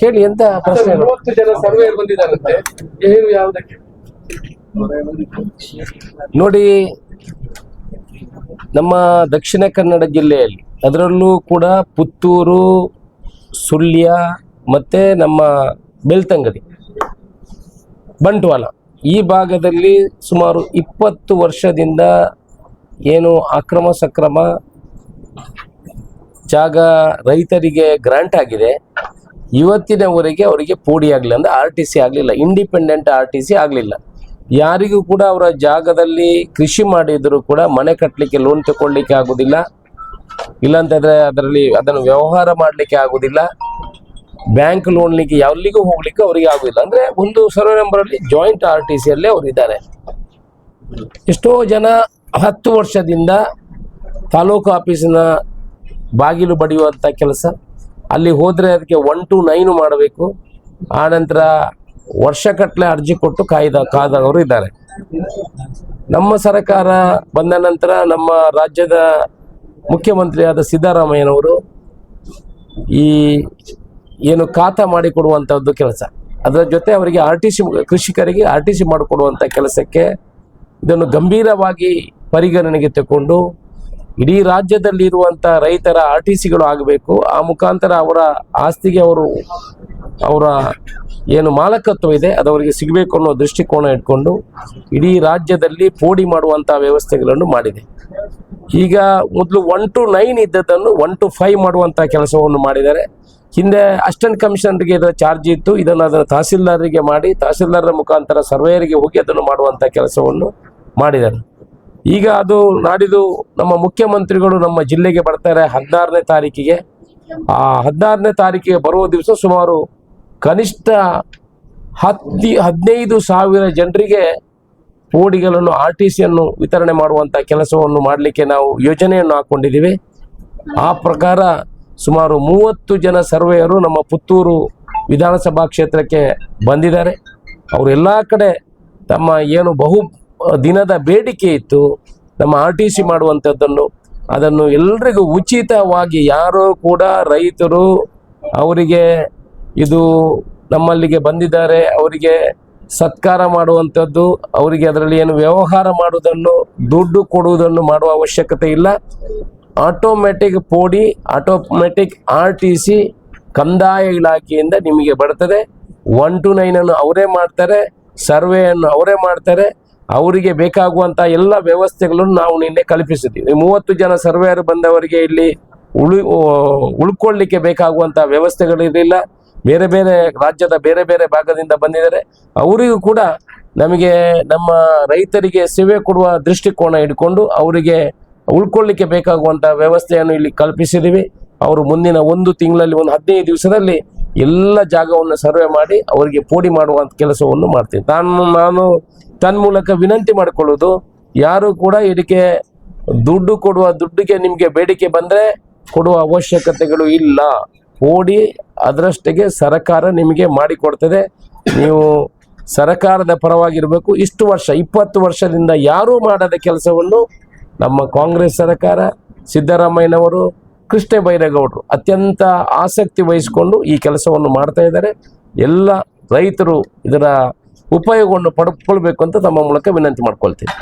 ಹೇಳಿ ಎಂತ ಪ್ರಶ್ನೆ. ಮೂವತ್ತು ಜನ ಸರ್ವೆ ಬಂದಿದ್ದಾರಂತೆ. ಏನು ಯಾವುದಕ್ಕೆ? ನೋಡಿ ನಮ್ಮ ದಕ್ಷಿಣ ಕನ್ನಡ ಜಿಲ್ಲೆಯಲ್ಲಿ ಅದರಲ್ಲೂ ಕೂಡ ಪುತ್ತೂರು ಸುಳ್ಯ ಮತ್ತೆ ನಮ್ಮ ಬೆಳ್ತಂಗಡಿ ಬಂಟ್ವಾಳ ಈ ಭಾಗದಲ್ಲಿ ಸುಮಾರು ಇಪ್ಪತ್ತು ವರ್ಷದಿಂದ ಏನು ಅಕ್ರಮ ಸಕ್ರಮ ಜಾಗ ರೈತರಿಗೆ ಗ್ರಾಂಟ್ ಆಗಿದೆ. ಇವತ್ತಿನವರೆಗೆ ಅವರಿಗೆ ಪೋಡಿ ಆಗಲಿಲ್ಲ ಅಂದರೆ ಆರ್ ಟಿ ಸಿ ಆಗಲಿಲ್ಲ ಇಂಡಿಪೆಂಡೆಂಟ್ ಆರ್ ಟಿ ಸಿ ಆಗಲಿಲ್ಲ. ಯಾರಿಗೂ ಕೂಡ ಅವರ ಜಾಗದಲ್ಲಿ ಕೃಷಿ ಮಾಡಿದರೂ ಕೂಡ ಮನೆ ಕಟ್ಟಲಿಕ್ಕೆ ಲೋನ್ ತಗೊಳ್ಳಿಕ್ಕೆ ಆಗೋದಿಲ್ಲ. ಇಲ್ಲಾಂತಂದರೆ ಅದರಲ್ಲಿ ಅದನ್ನು ವ್ಯವಹಾರ ಮಾಡಲಿಕ್ಕೆ ಆಗೋದಿಲ್ಲ. ಬ್ಯಾಂಕ್ ಲೋನ್ಲಿಕ್ಕೆ ಎಲ್ಲಿಗೂ ಹೋಗ್ಲಿಕ್ಕೆ ಅವರಿಗೆ ಆಗೋದಿಲ್ಲ. ಅಂದರೆ ಒಂದು ಸರ್ವೆ ನಂಬರಲ್ಲಿ ಜಾಯಿಂಟ್ ಆರ್ ಟಿ ಸಿಯಲ್ಲೇ ಅವರು ಇದ್ದಾರೆ. ಎಷ್ಟೋ ಜನ ಹತ್ತು ವರ್ಷದಿಂದ ತಾಲೂಕು ಆಫೀಸಿನ ಬಾಗಿಲು ಬಡಿಯುವಂಥ ಕೆಲಸ. ಅಲ್ಲಿ ಹೋದರೆ ಅದಕ್ಕೆ ಒನ್ ಟು ನೈನು ಮಾಡಬೇಕು. ಆನಂತರ ವರ್ಷಗಟ್ಟಲೆ ಅರ್ಜಿ ಕೊಟ್ಟು ಕಾಯ್ದ ಕಾದವರು ಇದ್ದಾರೆ. ನಮ್ಮ ಸರ್ಕಾರ ಬಂದ ನಂತರ ನಮ್ಮ ರಾಜ್ಯದ ಮುಖ್ಯಮಂತ್ರಿಯಾದ ಸಿದ್ದರಾಮಯ್ಯನವರು ಈ ಏನು ಖಾತಾ ಮಾಡಿಕೊಡುವಂಥದ್ದು ಕೆಲಸ. ಅದರ ಜೊತೆ ಅವರಿಗೆ ಆರ್ ಟಿ ಸಿ ಕೃಷಿಕರಿಗೆ ಆರ್ ಟಿ ಸಿ ಮಾಡಿಕೊಡುವಂಥ ಕೆಲಸಕ್ಕೆ ಇದನ್ನು ಗಂಭೀರವಾಗಿ ಪರಿಗಣನೆಗೆ ತಗೊಂಡು ಇಡೀ ರಾಜ್ಯದಲ್ಲಿ ಇರುವಂತಹ ರೈತರ ಆರ್ ಟಿ ಸಿಗಳು ಆಗಬೇಕು. ಆ ಮುಖಾಂತರ ಅವರ ಆಸ್ತಿಗೆ ಅವರು, ಅವರ ಏನು ಮಾಲಕತ್ವ ಇದೆ, ಅದು ಅವರಿಗೆ ಸಿಗಬೇಕು ಅನ್ನೋ ದೃಷ್ಟಿಕೋನ ಇಟ್ಕೊಂಡು ಇಡೀ ರಾಜ್ಯದಲ್ಲಿ ಪೋಡಿ ಮಾಡುವಂಥ ವ್ಯವಸ್ಥೆಗಳನ್ನು ಮಾಡಿದೆ. ಈಗ ಮೊದಲು ಒನ್ ಟು ನೈನ್ ಇದ್ದದ್ದನ್ನು ಒನ್ ಟು ಫೈವ್ ಮಾಡುವಂಥ ಕೆಲಸವನ್ನು ಮಾಡಿದ್ದಾರೆ. ಹಿಂದೆ ಅಸ್ಟೆಂಟ್ ಕಮಿಷನರ್ಗೆ ಇದರ ಚಾರ್ಜ್ ಇತ್ತು, ಇದನ್ನು ಅದನ್ನು ತಹಸೀಲ್ದಾರರಿಗೆ ಮಾಡಿ ತಹಸೀಲ್ದಾರರ ಮುಖಾಂತರ ಸರ್ವೇಯರಿಗೆ ಹೋಗಿ ಅದನ್ನು ಮಾಡುವಂಥ ಕೆಲಸವನ್ನು ಮಾಡಿದ್ದಾರೆ. ಈಗ ಅದು ನಾಡಿದು ನಮ್ಮ ಮುಖ್ಯಮಂತ್ರಿಗಳು ನಮ್ಮ ಜಿಲ್ಲೆಗೆ ಬರ್ತಾರೆ ಹದಿನಾರನೇ ತಾರೀಕಿಗೆ. ಆ ಹದಿನಾರನೇ ತಾರೀಕಿಗೆ ಬರುವ ದಿವಸ ಸುಮಾರು ಕನಿಷ್ಠ ಹತ್ತಿ ಹದಿನೈದು ಸಾವಿರ ಜನರಿಗೆ ಓಡಿಗಳನ್ನು ಆರ್ ಟಿ ಸಿಯನ್ನು ವಿತರಣೆ ಮಾಡುವಂಥ ಕೆಲಸವನ್ನು ಮಾಡಲಿಕ್ಕೆ ನಾವು ಯೋಜನೆಯನ್ನು ಹಾಕ್ಕೊಂಡಿದ್ದೀವಿ ಆ ಪ್ರಕಾರ ಸುಮಾರು ಮೂವತ್ತು ಜನ ಸರ್ವೆಯರು ನಮ್ಮ ಪುತ್ತೂರು ವಿಧಾನಸಭಾ ಕ್ಷೇತ್ರಕ್ಕೆ ಬಂದಿದ್ದಾರೆ. ಅವರೆಲ್ಲ ಕಡೆ ತಮ್ಮ ಏನು ಬಹು ದಿನದ ಬೇಡಿಕೆ ಇತ್ತು. ನಮ್ಮ ಆರ್ ಟಿ ಸಿ ಮಾಡುವಂಥದ್ದನ್ನು, ಅದನ್ನು ಎಲ್ರಿಗೂ ಉಚಿತವಾಗಿ ಯಾರು ಕೂಡ ರೈತರು ಅವರಿಗೆ ಇದು ನಮ್ಮಲ್ಲಿಗೆ ಬಂದಿದ್ದಾರೆ, ಅವರಿಗೆ ಸತ್ಕಾರ ಮಾಡುವಂಥದ್ದು, ಅವರಿಗೆ ಅದರಲ್ಲಿ ಏನು ವ್ಯವಹಾರ ಮಾಡುವುದನ್ನು, ದುಡ್ಡು ಕೊಡುವುದನ್ನು ಮಾಡುವ ಅವಶ್ಯಕತೆ ಇಲ್ಲ. ಆಟೋಮೆಟಿಕ್ ಪೋಡಿ ಆಟೋಮೆಟಿಕ್ ಆರ್ ಟಿ ಸಿ ಕಂದಾಯ ಇಲಾಖೆಯಿಂದ ನಿಮಗೆ ಬರ್ತದೆ. ಒನ್ ಟು ನೈನನ್ನು ಅವರೇ ಮಾಡ್ತಾರೆ ಸರ್ವೆಯನ್ನು ಅವರೇ ಮಾಡ್ತಾರೆ. ಅವರಿಗೆ ಬೇಕಾಗುವಂತ ಎಲ್ಲ ವ್ಯವಸ್ಥೆಗಳನ್ನು ನಾವು ನಿನ್ನೆ ಕಲ್ಪಿಸಿದ್ದೀವಿ. ಮೂವತ್ತು ಜನ ಸರ್ವೇಯರ್ ಬಂದವರಿಗೆ ಇಲ್ಲಿ ಉಳಿ ಉಳ್ಕೊಳ್ಳಿಕ್ಕೆ ಬೇಕಾಗುವಂಥ ವ್ಯವಸ್ಥೆಗಳಿರಲಿಲ್ಲ ಬೇರೆ ಬೇರೆ ರಾಜ್ಯದ ಬೇರೆ ಬೇರೆ ಭಾಗದಿಂದ ಬಂದಿದ್ದಾರೆ. ಅವರಿಗೂ ಕೂಡ ನಮಗೆ ನಮ್ಮ ರೈತರಿಗೆ ಸೇವೆ ಕೊಡುವ ದೃಷ್ಟಿಕೋನ ಇಟ್ಕೊಂಡು ಅವರಿಗೆ ಉಳ್ಕೊಳ್ಳಿಕ್ಕೆ ಬೇಕಾಗುವಂಥ ವ್ಯವಸ್ಥೆಯನ್ನು ಇಲ್ಲಿ ಕಲ್ಪಿಸಿದ್ದೀವಿ. ಅವರು ಮುಂದಿನ ಒಂದು ತಿಂಗಳಲ್ಲಿ, ಒಂದು ಹದಿನೈದು ದಿವಸದಲ್ಲಿ ಎಲ್ಲ ಜಾಗವನ್ನು ಸರ್ವೆ ಮಾಡಿ ಅವರಿಗೆ ಪೋಡಿ ಮಾಡುವಂಥ ಕೆಲಸವನ್ನು ಮಾಡ್ತೀನಿ. ನಾನು ತನ್ನ ತನ್ಮೂಲಕ ವಿನಂತಿ ಮಾಡಿಕೊಳ್ಳೋದು, ಯಾರು ಕೂಡ ಇದಕ್ಕೆ ದುಡ್ಡು ಕೊಡುವ ದುಡ್ಡಿಗೆ ನಿಮಗೆ ಬೇಡಿಕೆ ಬಂದರೆ ಕೊಡುವ ಅವಶ್ಯಕತೆಗಳು ಇಲ್ಲ. ಓಡಿ ಅದರಷ್ಟಿಗೆ ಸರಕಾರ ನಿಮಗೆ ಮಾಡಿಕೊಡ್ತದೆ. ನೀವು ಸರಕಾರದ ಪರವಾಗಿರಬೇಕು. ಇಷ್ಟು ವರ್ಷ, ಇಪ್ಪತ್ತು ವರ್ಷದಿಂದ ಯಾರೂ ಮಾಡದ ಕೆಲಸವನ್ನು ನಮ್ಮ ಕಾಂಗ್ರೆಸ್ ಸರಕಾರ, ಸಿದ್ದರಾಮಯ್ಯನವರು ಕೃಷ್ಣ ಬೈರೇಗೌಡರು ಅತ್ಯಂತ ಆಸಕ್ತಿ ವಹಿಸಿಕೊಂಡು ಈ ಕೆಲಸವನ್ನು ಮಾಡ್ತಾ ಇದ್ದಾರೆ. ಎಲ್ಲ ರೈತರು ಇದರ ಉಪಯೋಗವನ್ನು ಪಡ್ಕೊಳ್ಬೇಕು ಅಂತ ತಮ್ಮ ಮೂಲಕ ವಿನಂತಿ ಮಾಡ್ಕೊಳ್ತೀನಿ.